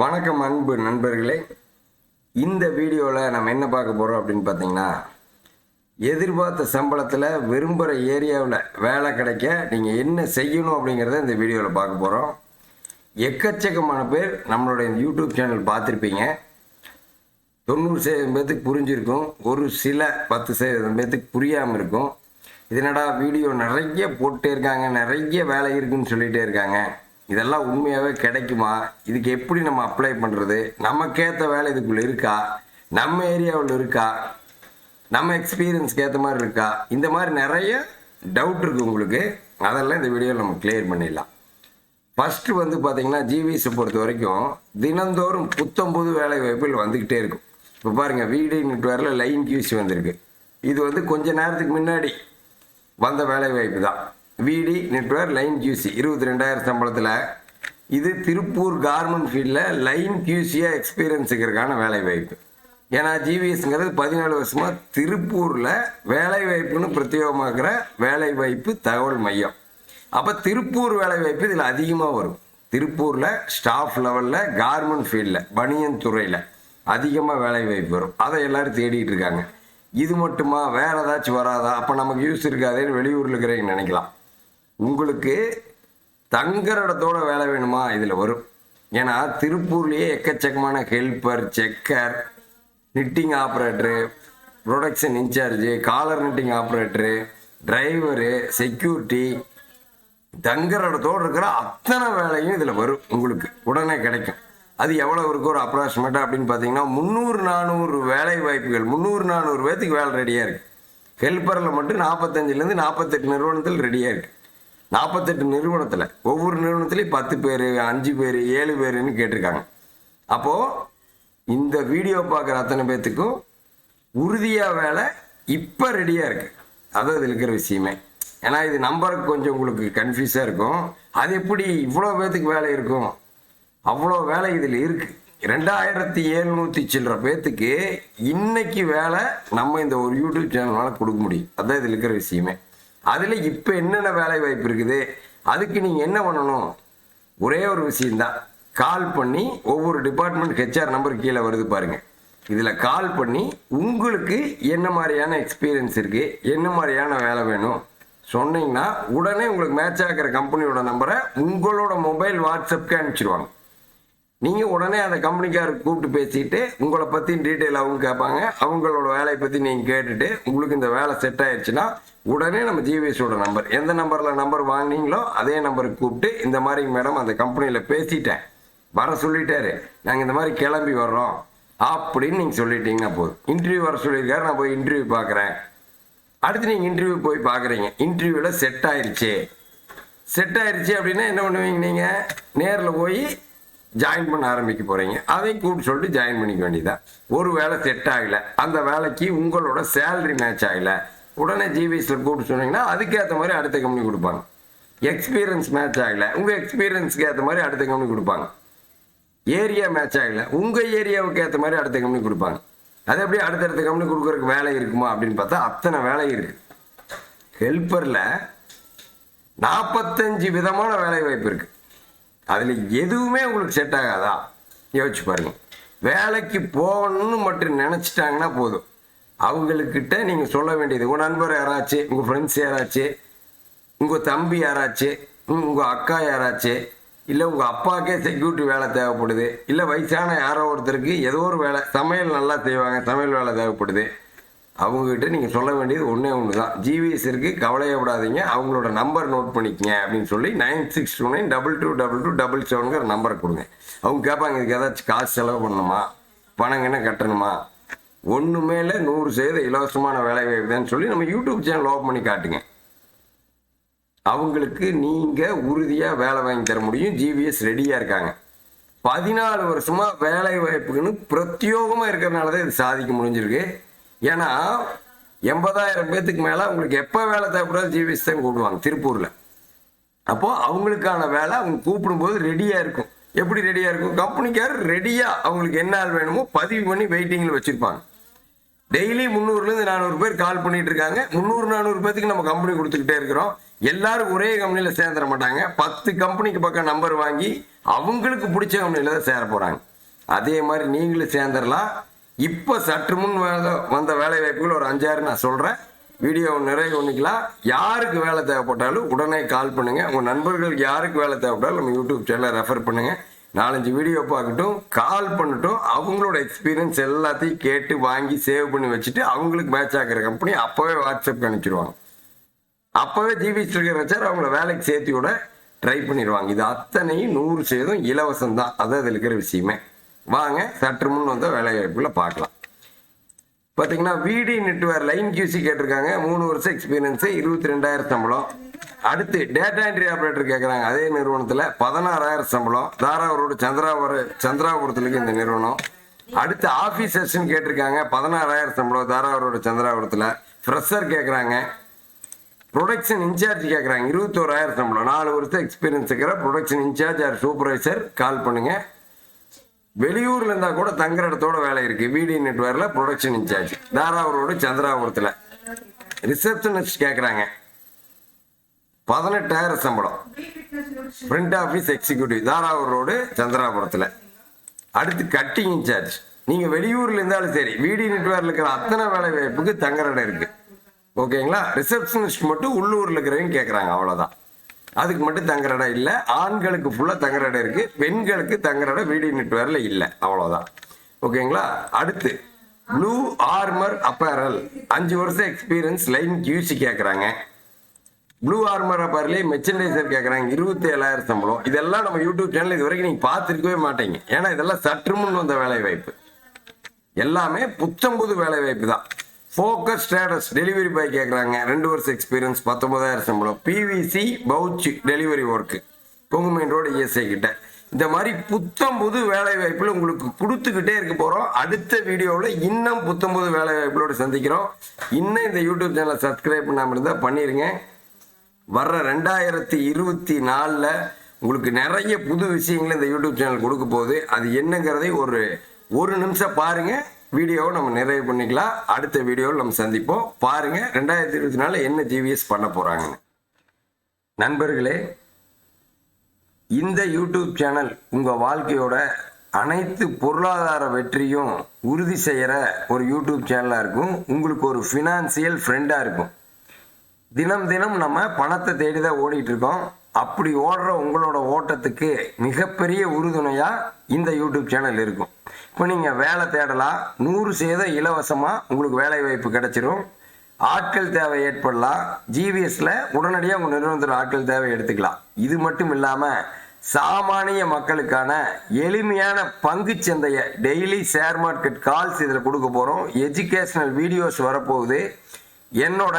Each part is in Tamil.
வணக்கம் அன்பு நண்பர்களே. இந்த வீடியோவில் நம்ம என்ன பார்க்க போகிறோம் அப்படின்னு பார்த்தீங்கன்னா எதிர்பார்த்த சம்பளத்தில் விரும்புகிற ஏரியாவில் வேலை கிடைக்க நீங்கள் என்ன செய்யணும் அப்படிங்கிறத இந்த வீடியோவில் பார்க்க போகிறோம் எக்கச்சக்கமான பேர் நம்மளுடைய இந்த யூடியூப் சேனல் பார்த்துருப்பீங்க. தொண்ணூறு சதவீதம் பேர்த்துக்கு புரிஞ்சிருக்கும். ஒரு சில பத்து சதவீதம் பேர்த்துக்கு புரியாமல் இருக்கும். இதனடா வீடியோ நிறைய போட்டே இருக்காங்க நிறைய வேலை இருக்குன்னு சொல்லிகிட்டே இருக்காங்க. இதெல்லாம் உண்மையாகவே கிடைக்குமா? இதுக்கு எப்படி நம்ம அப்ளை பண்ணுறது நமக்கேற்ற வேலை இதுக்குள்ளே இருக்கா? நம்ம ஏரியாவில் இருக்கா? நம்ம எக்ஸ்பீரியன்ஸ்க்கு ஏற்ற மாதிரி இருக்கா? இந்த மாதிரி நிறைய டவுட் இருக்குது உங்களுக்கு. அதெல்லாம் இந்த வீடியோவில் நம்ம கிளியர் பண்ணிடலாம். ஃபஸ்ட்டு வந்து பார்த்தீங்கன்னா ஜிவிஸை பொறுத்த வரைக்கும் தினந்தோறும் புத்தம் புது வேலை வாய்ப்புகள் வந்துக்கிட்டே இருக்கும். இப்போ பாருங்கள் வீடு நெட்வேரில் லைன் கியூசி வந்திருக்கு. இது வந்து கொஞ்ச நேரத்துக்கு முன்னாடி வந்த வேலை வாய்ப்பு தான். விடி நெட்வேர் லைன் கியூசி இருபத்தி ரெண்டாயிரம் சம்பளத்தில். இது திருப்பூர் கார்மெண்ட் ஃபீல்டில் லைன் கியூசியாக எக்ஸ்பீரியன்ஸுக்கிறதுக்கான வேலை வாய்ப்பு ஏன்னா ஜிவிஎஸ்ங்கிறது பதினாலு வருஷமாக திருப்பூரில் வேலை வாய்ப்புன்னு வேலைவாய்ப்பு வேலை வாய்ப்பு தகவல் மையம். அப்போ திருப்பூர் வேலை வாய்ப்பு இதில் அதிகமாக வரும். திருப்பூரில் ஸ்டாஃப் லெவலில் கார்மெண்ட் ஃபீல்டில் பனியன் துறையில் அதிகமாக வேலை வாய்ப்பு வரும். அதை எல்லோரும் தேடிட்டு இருக்காங்க. இது மட்டுமா? வேற ஏதாச்சும் வராதா? அப்போ நமக்கு யூஸ் இருக்காதேன்னு வெளியூரில் இருக்கிறவங்க நினைக்கலாம். உங்களுக்கு தங்குற இடத்தோட வேலை வேணுமா? இதில் வரும். ஏன்னா திருப்பூர்லேயே எக்கச்சக்கமான helper checker knitting operator production incharge collar knitting operator driver security தங்குற இடத்தோடு இருக்கிற அத்தனை வேலையும் இதில் வரும். உங்களுக்கு உடனே கிடைக்கும். அது எவ்வளோ இருக்கும் ஒரு அப்ராக்சிமேட்டாக அப்படின்னு பார்த்தீங்கன்னா முந்நூறு நானூறு வேலை வாய்ப்புகள் முந்நூறு நானூறு பேர்த்துக்கு வேலை ரெடியாக இருக்குது ஹெல்ப்பரில் மட்டும் நாற்பத்தஞ்சிலேருந்து நாற்பத்தெட்டு நிறுவனத்தில் ரெடியாக இருக்குது நாற்பத்தெட்டு நிறுவனத்தில் ஒவ்வொரு நிறுவனத்துலேயும் பத்து பேர் அஞ்சு பேர் ஏழு பேருன்னு கேட்டிருக்காங்க. அப்போது இந்த வீடியோ பார்க்குற அத்தனை பேர்த்துக்கும் உறுதியாக வேலை இப்போ ரெடியாக இருக்குது அதான் இதில் இருக்கிற விஷயமே. ஏன்னா இது நம்பருக்கு கொஞ்சம் உங்களுக்கு கன்ஃபியூஸாக இருக்கும். அது எப்படி இவ்வளோ பேர்த்துக்கு வேலை இருக்கும்? அவ்வளோ வேலை இதில் இருக்குது ரெண்டாயிரத்தி எழுநூற்றி சில்லற பேர்த்துக்கு இன்னைக்கு வேலை நம்ம இந்த ஒரு யூடியூப் சேனல்னால கொடுக்க முடியும். அதான் இதில் இருக்கிற விஷயமே. அதில் இப்போ என்னென்ன வேலை வாய்ப்பு இருக்குது? அதுக்கு நீங்கள் என்ன பண்ணணும்? ஒரே ஒரு விஷயந்தான் கால் பண்ணி ஒவ்வொரு டிபார்ட்மெண்ட் ஹெச்ஆர் நம்பர் கீழே வருது பாருங்கள் இதில் கால் பண்ணி உங்களுக்கு என்ன மாதிரியான எக்ஸ்பீரியன்ஸ் இருக்குது என்ன மாதிரியான வேலை வேணும்? சொன்னீங்கன்னா உடனே உங்களுக்கு மேட்ச் ஆகிற கம்பெனியோட நம்பரை உங்களோட மொபைல் வாட்ஸ்அப்க்கு அனுப்பிச்சிடுவாங்க நீங்கள் உடனே அந்த கம்பெனிக்காரருக்கு கூப்பிட்டு பேசிட்டு உங்களை பற்றி டீட்டெயில் அவங்க கேட்பாங்க. அவங்களோட வேலையை பற்றி நீங்கள் கேட்டுட்டு உங்களுக்கு இந்த வேலை செட் ஆயிடுச்சுன்னா உடனே நம்ம ஜிவிஎஸோட நம்பர் எந்த நம்பரில் நம்பர் வாங்கினீங்களோ அதே நம்பருக்கு கூப்பிட்டு இந்த மாதிரி மேடம் அந்த கம்பெனியில் பேசிட்டேன். வர சொல்லிட்டாரு. நாங்கள் இந்த மாதிரி கிளம்பி வர்றோம். அப்படின்னு நீங்கள் சொல்லிட்டீங்கன்னா போதும். இன்டர்வியூ வர சொல்லியிருக்காரு. நான் போய் இன்டர்வியூ பார்க்குறேன். அடுத்து நீங்கள் இன்டர்வியூ போய் பார்க்குறீங்க. இன்டர்வியூவில் செட் ஆயிடுச்சு செட் ஆயிடுச்சு அப்படின்னா என்ன பண்ணுவீங்க நீங்கள் நேரில் போய் ஜாயின் பண்ண ஆரம்பிக்க போகிறீங்க அதையும் கூப்பிட்டு சொல்லிட்டு ஜாயின் பண்ணிக்க வேண்டியதான் ஒரு வேலை செட் ஆகலை. அந்த வேலைக்கு உங்களோட சேலரி மேட்ச் ஆகலை. உடனே ஜிபிஎஸில் கூப்பிட்டு சொன்னீங்கன்னா அதுக்கேற்ற மாதிரி அடுத்த கம்பெனி கொடுப்பாங்க. எக்ஸ்பீரியன்ஸ் மேட்ச் ஆகலை. உங்கள் எக்ஸ்பீரியன்ஸ்க்கு ஏற்ற மாதிரி அடுத்த கம்பெனி கொடுப்பாங்க. ஏரியா மேட்ச் ஆகலை. உங்கள் ஏரியாவுக்கு ஏற்ற மாதிரி அடுத்த கம்பெனி கொடுப்பாங்க. அது எப்படி அடுத்தடுத்த கம்பெனி கொடுக்குறதுக்கு வேலை இருக்குமா அப்படின்னு பார்த்தா அத்தனை வேலை இருக்குது ஹெல்ப்பரில் நாற்பத்தஞ்சு விதமான வேலை வாய்ப்பு இருக்குது அதில் எதுவுமே உங்களுக்கு செட் ஆகாதா? யோசிச்சு பாருங்க. வேலைக்கு போகணும்னு மட்டும் நினச்சிட்டாங்கன்னா போதும். அவங்களுக்கிட்ட நீங்கள் சொல்ல வேண்டியது உங்கள் நண்பர் யாராச்சு? உங்கள் ஃப்ரெண்ட்ஸ் யாராச்சு? உங்கள் தம்பி யாராச்சு? உங்கள் அக்கா யாராச்சு? இல்லை உங்கள் அப்பாக்கே செக்யூரிட்டி வேலை தேவைப்படுது. இல்லை வயசான யாரோ ஒருத்தருக்கு ஏதோ ஒரு வேலை சமையல் நல்லா செய்வாங்க சமையல் வேலை தேவைப்படுது. அவங்ககிட்ட நீங்கள் சொல்ல வேண்டியது ஒன்றே ஒன்று தான் ஜிவிஎஸ் இருக்குது கவலையப்படாதீங்க. அவங்களோட நம்பர் நோட் பண்ணிக்கங்க அப்படின்னு சொல்லி nine six two nine double two double two double செவனுங்கிற நம்பரை கொடுங்க. அவங்க கேட்பாங்க இதுக்கு ஏதாச்சும் காசு செலவு பண்ணணுமா? பணம் என்ன கட்டணுமா? ஒன்று மேலே நூறு செய்த இலவசமான வேலை வாய்ப்புதான்னு சொல்லி நம்ம யூடியூப் சேனல் ஓப்பன் பண்ணி காட்டுங்க. அவங்களுக்கு நீங்கள் உறுதியாக வேலை வாங்கி தர முடியும். ஜிவிஎஸ் ரெடியாக இருக்காங்க. பதினாலு வருஷமாக வேலை வாய்ப்புக்குன்னு பிரத்யோகமாக இருக்கிறனால தான் இது சாதிக்க முடிஞ்சிருக்கு. ஏன்னா எண்பதாயிரம் பேத்துக்கு மேலே அவங்களுக்கு எப்போ வேலை தேவைப்படாது ஜிவிஎஸ் தான் கூப்பிடுவாங்க திருப்பூரில். அப்போது அவங்களுக்கான வேலை அவங்க கூப்பிடும்போது ரெடியாக இருக்கும். எப்படி ரெடியாக இருக்கும்? கம்பெனிக்காரர் ரெடியாக அவங்களுக்கு என்ன ஆள் வேணுமோ பதிவு பண்ணி வெயிட்டிங்கில் வச்சுருப்பாங்க. டெய்லி முந்நூறுலேருந்து நானூறு பேர் கால் பண்ணிட்டு இருக்காங்க முந்நூறு நானூறு பேத்துக்கு நம்ம கம்பெனி கொடுத்துக்கிட்டே இருக்கிறோம். எல்லாரும் ஒரே கம்பெனியில் சேர்ந்துட மாட்டாங்க. பத்து கம்பெனிக்கு பக்கம் நம்பர் வாங்கி அவங்களுக்கு பிடிச்ச கம்பெனியில் தான் சேர போகிறாங்க அதே மாதிரி நீங்களும் சேர்ந்துடலாம் இப்போ சற்று முன் வந்த- வந்த வேலை வாய்ப்புகள் ஒரு அஞ்சாறு நான் சொல்கிறேன் வீடியோ நிறைவு பண்ணிக்கலாம் யாருக்கு வேலை தேவைப்பட்டாலும் உடனே கால் பண்ணுங்கள் உங்கள் நண்பர்களுக்கு யாருக்கு வேலை தேவைப்பட்டாலும் நம்ம யூடியூப் சேனலை ரெஃபர் பண்ணுங்கள் நாலஞ்சு வீடியோ பார்க்கட்டும் கால் பண்ணட்டும். அவங்களோட எக்ஸ்பீரியன்ஸ் எல்லாத்தையும் கேட்டு வாங்கி சேவ் பண்ணி வச்சுட்டு அவங்களுக்கு மேட்ச் ஆகிற கம்பெனி அப்போவே வாட்ஸ்அப் அனுப்பிச்சிடுவாங்க அப்போவே ஜிபி ஸ்டிக்கர் வச்சார் அவங்கள வேலைக்கு சேர்த்து விட ட்ரை பண்ணிடுவாங்க. இது அத்தனையும் நூறு சதவீதம் இலவசம் தான். அதான் இதில் இருக்கிற விஷயமே. வாங்க சற்று முன் வந்து வேலைவாய்ப்புகளை பார்க்கலாம். பார்த்தீங்கன்னா விடி நெட்வேர் லைன் கியூசி கேட்டிருக்காங்க. மூணு வருஷம் எக்ஸ்பீரியன்ஸு இருபத்தி ரெண்டாயிரம் சம்பளம். அடுத்து டேட்டா என்ட்ரி ஆப்ரேட்டர் கேட்குறாங்க அதே நிறுவனத்தில் பதினாறாயிரம் சம்பளம். தாராவூரோட சந்திராபுர சந்திராபுரத்துலேருக்கு இந்த நிறுவனம். அடுத்து ஆஃபீஸ் செஷன் கேட்டிருக்காங்க. பதினாறாயிரம் சம்பளம். தாராவூரோட சந்திராபுரத்தில் ஃப்ரெஷர் கேட்குறாங்க ப்ரொடக்ஷன் இன்சார்ஜ் கேட்குறாங்க இருபத்தோராயிரம் சம்பளம். நாலு வருஷம் எக்ஸ்பீரியன்ஸ் இருக்கிற production incharge or supervisor call பண்ணுங்கள் வெளியூர்ல இருந்தா கூட தங்குற இடத்தோட வேலை இருக்கு. வீடி நெட்வேர்ல ப்ரொடக்ஷன் இன்சார்ஜ் தாராவூரோடு சந்திராபுரத்தில். ரிசப்ஷனிஸ்ட் கேட்குறாங்க பதினெட்டாயிரம் சம்பளம். Front office executive Tharavur road சந்திராபுரத்தில். அடுத்து கட்டிங் இன்சார்ஜ் நீங்கள் வெளியூரில் இருந்தாலும் சரி வீடி நெட்வேர்ல இருக்கிற அத்தனை வேலை வாய்ப்புக்கு தங்குற இடம் இருக்குது ஓகேங்களா? ரிசப்ஷனிஸ்ட் மட்டும் உள்ளூரில் இருக்கிறவங்க கேட்குறாங்க அவ்வளோதான் அதுக்கு மட்டும் தங்குற இடம் இல்லை. ஆண்களுக்கு ஃபுல்லாக தங்குற இடம் இருக்கு. பெண்களுக்கு தங்குற இடம் வீடியோ நெட்வேரில் இல்லை. அவ்வளோதான் ஓகேங்களா? அடுத்து ப்ளூ ஆர்மர் அப்பேரல் அஞ்சு வருஷம் எக்ஸ்பீரியன்ஸ் லைன் கியூசி கேட்குறாங்க ப்ளூ ஆர்மர் அப்பேரலே மெர்ச்சன்டைசர் கேட்குறாங்க இருபத்தி ஏழாயிரம் சம்பளம். இதெல்லாம் நம்ம யூடியூப் சேனல் இது வரைக்கும் நீங்கள் பார்த்துருக்கவே மாட்டீங்க. ஏன்னா இதெல்லாம் சற்று முன் வந்த வேலை வாய்ப்பு எல்லாமே புத்தம்புது வேலை வாய்ப்பு தான். ஃபோக்கஸ் ஸ்டேட்டஸ் டெலிவரி பாய் கேட்குறாங்க ரெண்டு வருஷம் எக்ஸ்பீரியன்ஸ் பத்தொன்பதாயிரம் சம்பளம். PVC pouch delivery work Kongu main road ESI கிட்ட. இந்த மாதிரி புத்தம் புது வேலை வாய்ப்புல உங்களுக்கு கொடுத்துக்கிட்டே இருக்க போகிறோம் அடுத்த வீடியோவில் இன்னும் புத்தம் புது வேலை வாய்ப்புகளோடு சந்திக்கிறோம். இன்னும் இந்த யூடியூப் சேனலை சப்ஸ்கிரைப் பண்ணாமல் இருந்தால் பண்ணிடுங்க வர்ற ரெண்டாயிரத்தி இருபத்தி நாலில் உங்களுக்கு நிறைய புது விஷயங்கள் இந்த யூடியூப் சேனல் கொடுக்க போகுது. அது என்னங்கிறதை ஒரு ஒரு நிமிஷம் பாருங்கள் வீடியோவை நம்ம நிறைவு பண்ணிக்கலாம். அடுத்த வீடியோவில் நம்ம சந்திப்போம். பாருங்கள் ரெண்டாயிரத்தி இருபத்தி நாலு என்ன ஜிவிஎஸ் பண்ண போகிறாங்கன்னு நண்பர்களே இந்த யூடியூப் சேனல் உங்கள் வாழ்க்கையோட அனைத்து பொருளாதார வெற்றியும் உறுதி செய்கிற ஒரு யூடியூப் சேனலாக இருக்கும். உங்களுக்கு ஒரு ஃபினான்சியல் ஃப்ரெண்டாக இருக்கும். தினம் தினம் நம்ம பணத்தை தேடி தான் ஓடிட்டு இருக்கோம். அப்படி ஓடுற உங்களோட ஓட்டத்துக்கு மிகப்பெரிய உறுதுணையாக இந்த யூடியூப் சேனல் இருக்கும். இப்போ நீங்கள் வேலை தேடலாம் நூறு சேதம் இலவசமாக உங்களுக்கு வேலை வாய்ப்பு கிடைச்சிரும். ஆட்கள் தேவை ஏற்படலாம் ஜிவிஎஸ்ல உடனடியாக உங்கள் நிறுவனத்தில் ஆட்கள் தேவை எடுத்துக்கலாம். இது மட்டும் இல்லாமல் சாமானிய மக்களுக்கான எளிமையான பங்கு சந்தையை டெய்லி ஷேர் மார்க்கெட் கால்ஸ் இதில் கொடுக்க போகிறோம் எஜுகேஷனல் வீடியோஸ் வரப்போகுது. என்னோட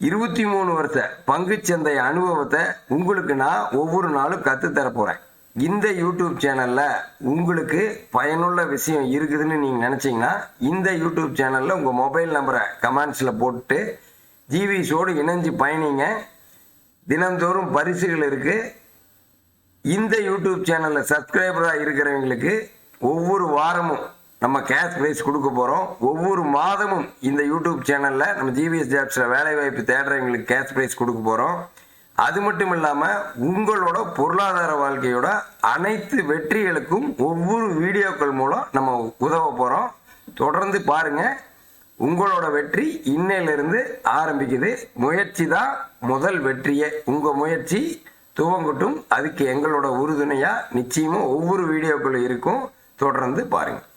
இருபத்தி மூணு வருஷ பங்குச்சந்தை அனுபவத்தை உங்களுக்கு நான் ஒவ்வொரு நாளும் கற்று தரப்போகிறேன் இந்த யூடியூப் சேனலில் உங்களுக்கு பயனுள்ள விஷயம் இருக்குதுன்னு நீங்கள் நினச்சிங்கன்னா இந்த யூடியூப் சேனலில் உங்கள் மொபைல் நம்பரை கமெண்ட்ஸில் போட்டு ஜிவிஸோடு இணைஞ்சு பயணிங்க. தினந்தோறும் பரிசுகள் இருக்குது இந்த யூடியூப் சேனலில் சப்ஸ்கிரைபராக இருக்கிறவங்களுக்கு ஒவ்வொரு வாரமும் நம்ம கேஷ் ப்ரைஸ் கொடுக்க போகிறோம் ஒவ்வொரு மாதமும் இந்த யூடியூப் சேனலில் நம்ம ஜிவிஎஸ் ஜாப்ஸில் வேலைவாய்ப்பு தேடுறவங்களுக்கு கேஷ் ப்ரைஸ் கொடுக்க போகிறோம் அது மட்டும் இல்லாமல் உங்களோட பொருளாதார வாழ்க்கையோட அனைத்து வெற்றிகளுக்கும் ஒவ்வொரு வீடியோக்கள் மூலம் நம்ம உதவ போகிறோம் தொடர்ந்து பாருங்கள் உங்களோட வெற்றி இன்னையிலிருந்து ஆரம்பிக்குது. முயற்சி தான் முதல் வெற்றியே. உங்கள் முயற்சி துவங்கட்டும். அதுக்கு எங்களோட உறுதுணையாக நிச்சயமும் ஒவ்வொரு வீடியோக்களும் இருக்கும். தொடர்ந்து பாருங்கள்